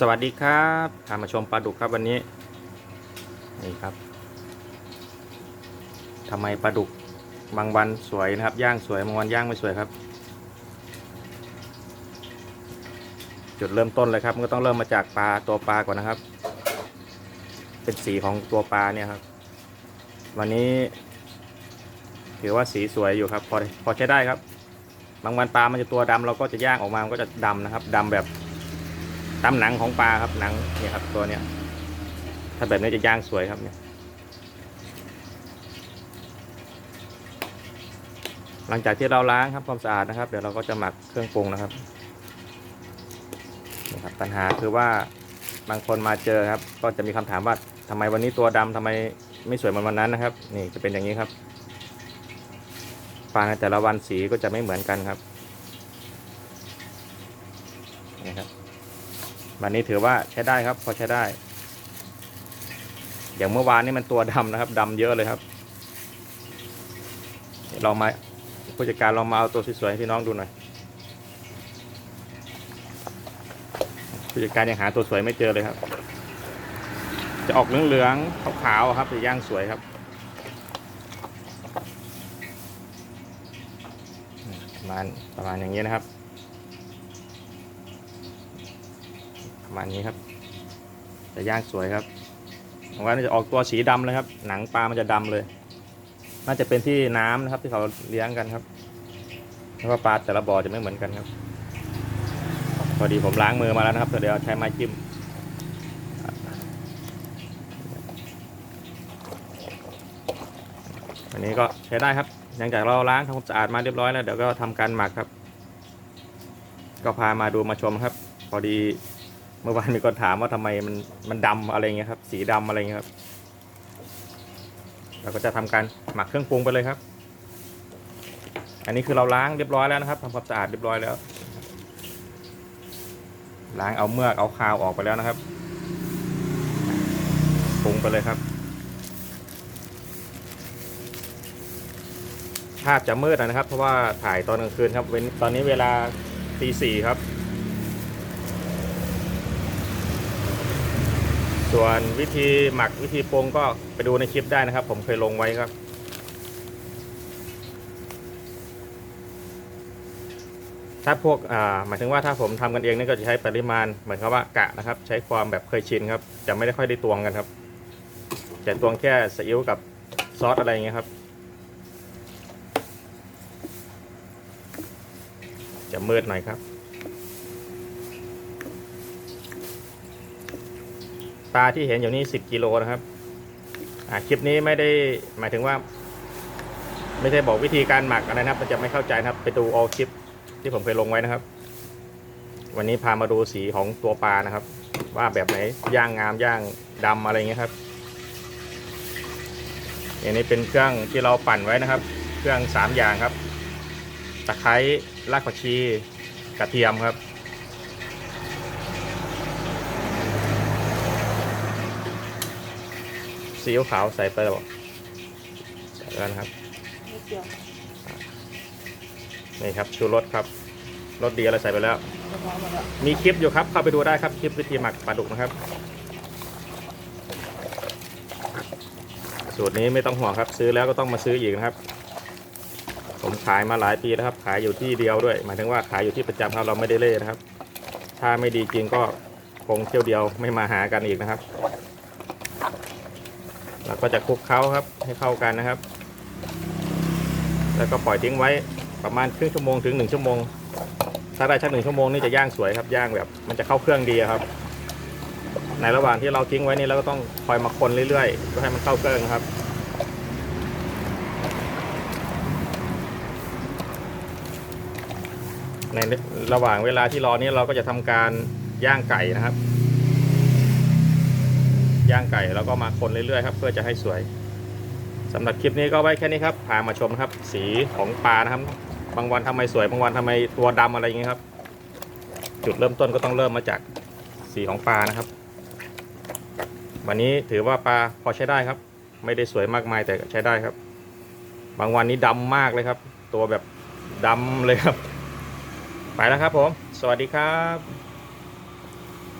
สวัสดีครับพามาชมปลาดุกครับวันนี้ นี่ครับทำไมปลาดุกบางวันสวยนะครับ ย่างสวยบางวันย่างไม่สวยครับ จุดเริ่มต้นเลยครับมันก็ต้องเริ่มมาจากปลาตัวปลาก่อนนะครับ เป็นสีของตัวปลาเนี่ยครับ วันนี้ ถือว่าสีสวยอยู่ครับ พอพอใช้ได้ครับ บางวันปลามันจะตัวดำเราก็จะย่างออกมามันก็จะดำนะครับดำแบบ ตามหนังของปลาครับหนังเนี่ยครับตัวเนี้ยถ้าแบบนี้จะย่างสวยครับเนี่ยหลังจากที่เราล้างครับความสะอาดนะครับ เดี๋ยวเราก็จะหมักเครื่องปรุงนะครับนี่ครับปัญหาคือว่าบางคนมาเจอครับ ก็จะมีคำถามว่าทำไมวันนี้ตัวดำทำไมไม่สวยเหมือนวันนั้นนะครับ นี่จะเป็นอย่างนี้ครับปลาในแต่ละวันสีก็จะไม่เหมือนกันครับนี่ครับ วันนี้ถือว่าใช้ได้ครับ พอใช้ได้ อย่างเมื่อวานนี่มันตัวดำนะครับดำเยอะเลยครับเรามาผู้จัดการลองมาเอาตัวสวยๆให้พี่น้องดูหน่อยผู้จัดการยังหาตัวสวยไม่เจอเลยครับ จะออกเหลืองๆขาวๆครับจะย่างสวยครับ ประมาณประมาณอย่างนี้นะครับ ประมาณนี้ครับจะย่างสวยครับของว่าจะออกตัวสีดำเลยครับ หนังปลามันจะดำเลย น่าจะเป็นที่น้ำนะครับที่เขาเลี้ยงกันครับแล้วก็ปลาแต่ละบ่อจะไม่เหมือนกันครับ พอดีผมล้างมือมาแล้วนะครับเดี๋ยวใช้ไม้จิ้มอันนี้ก็ใช้ได้ครับหลังจากเราล้างทำความสะอาดมาเรียบร้อยแล้วเดี๋ยวก็ทำการหมักครับ ก็พามาดูมาชมครับ พอดี เมื่อวานมีคนถามว่าทำไมมันมันดำอะไรเงี้ยครับ สีดำอะไรเงี้ยครับ เราก็จะทำการหมักเครื่องปรุงไปเลยครับ อันนี้คือเราล้างเรียบร้อยแล้วนะครับทำความสะอาดเรียบร้อยแล้ว ล้างเอาเมือกเอาคาวออกไปแล้วนะครับปรุงไปเลยครับ ภาพจะมืดนะครับ เพราะว่าถ่ายตอนกลางคืนครับเว้นตอนนี้เวลาตีสี่ครับ ส่วนวิธีหมักวิธีปรุงก็ไปดูในคลิปได้นะครับ ผมเคยลงไว้ครับ ถ้าพวกอ่าหมายถึงว่าถ้าผมทำกันเองนี่ก็จะใช้ปริมาณเหมือนกับว่ากะนะครับ ใช้ความแบบเคยชินครับ จะไม่ได้ค่อยได้ตวงกันครับจะตวงแค่ซีอิ๊วกับซอสอะไรอย่างเงี้ยครับ จะมืดหน่อยครับ ปลาที่เห็นอยู่นี่สิบกิโลนะครับคลิปนี้ไม่ได้หมายถึงว่า ไม่ใช่บอกวิธีการหมักอะไรนะครับ มันจะไม่เข้าใจนะครับ ไปดูเอคลิปที่ผมเคยลงไว้นะครับ วันนี้พามาดูสีของตัวปลานะครับ ว่าแบบไหนย่างงามย่างดำอะไรเงี้ยครับอันนี้เป็นเครื่องที่เราปั่นไว้นะครับ เครื่องสามอย่างครับ ตะไคร้รากผักชีกระเทียมครับ ซีอิ๊วขาวใส่ไปแล้วใส่แล้วนะครับไม่เกี่ยวนี่ครับชูรสครับรสดีอะไรใส่ไปแล้ว เรียบร้อยหมดแล้วมีคลิปอยู่ครับ เข้าไปดูได้ครับคลิปวิธีหมักปลาดุกนะครับ สูตรนี้ไม่ต้องห่วงครับ ซื้อแล้วก็ต้องมาซื้ออีกนะครับ ผมขายมาหลายปีแล้วครับ ขายอยู่ที่เดียวด้วย หมายถึงว่าขายอยู่ที่ประจำครับเราไม่ได้เล่นะครับ ถ้าไม่ดีจริงก็คงเที่ยวเดียวไม่มาหากันอีกนะครับ แล้วก็จะคลุกเคล้าครับให้เข้ากันนะครับ แล้วก็ปล่อยทิ้งไว้ประมาณครึ่งชั่วโมงถึงหนึ่งชั่วโมง ถ้าได้ชักหนึ่งชั่วโมงนี่จะย่างสวยครับย่างแบบ มันจะเข้าเครื่องดีครับ ในระหว่างที่เราทิ้งไว้นี่เราก็ต้องคอยมาคนเรื่อยๆเพื่อให้มันเข้าเครื่องครับในระหว่างเวลาที่รอนี้เราก็จะทำการย่างไก่นะครับ ย่างไก่แล้วก็มาคนเรื่อยๆครับเพื่อจะให้สวยสำหรับคลิปนี้ก็ไว้แค่นี้ครับพามาชมครับ สีของปลานะครับ บางวันทำไมสวยบางวันทำไมตัวดำอะไรอย่างเงี้ยครับ จุดเริ่มต้นก็ต้องเริ่มมาจากสีของปลานะครับ วันนี้ถือว่าปลาพอใช้ได้ครับ ไม่ได้สวยมากมายแต่ใช้ได้ครับ บางวันนี้ดำมากเลยครับ ตัวแบบดำเลยครับ ไปแล้วครับผม สวัสดีครับ